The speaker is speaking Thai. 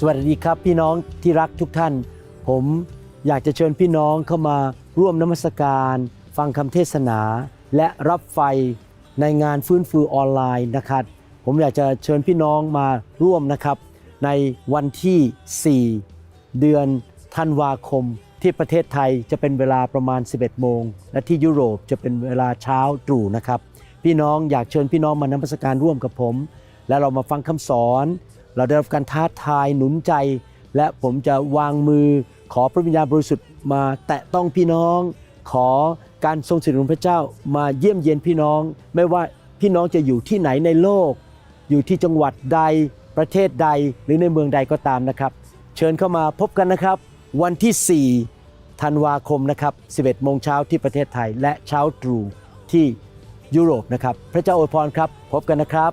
สวัสดีครับพี่น้องที่รักทุกท่าน ผมอยากจะเชิญพี่น้องเข้ามาร่วมนมัสการ ฟังคำเทศนา และรับไฟในงานฟื้นฟูออนไลน์นะครับ ผมอยากจะเชิญพี่น้องมาร่วมนะครับ ในวันที่ 4 เดือนธันวาคม ที่ประเทศไทยจะเป็นเวลาประมาณ 11 โมง และที่ยุโรปจะเป็นเวลาเช้าตรู่นะครับ พี่น้องอยากเชิญพี่น้องมานมัสการร่วมกับผม และเรามาฟังคำสอน เราได้รับการท้าทายหนุนใจ และผมจะวางมือ ขอพระวิญญาณบริสุทธิ์มาแตะต้องพี่น้อง ขอการทรงสิริของพระเจ้ามาเยี่ยมเยียนพี่น้อง ไม่ว่าพี่น้องจะอยู่ที่ไหนในโลก อยู่ที่จังหวัดใดประเทศใดหรือในเมืองใดก็ตามนะครับ เชิญเข้ามาพบกันนะครับ วันที่ 4 ธันวาคมนะครับ 11 โมงเช้าที่ประเทศไทย และเช้าตรู่ที่ยุโรปนะครับ พระเจ้าอวยพรครับ พบกันนะครับ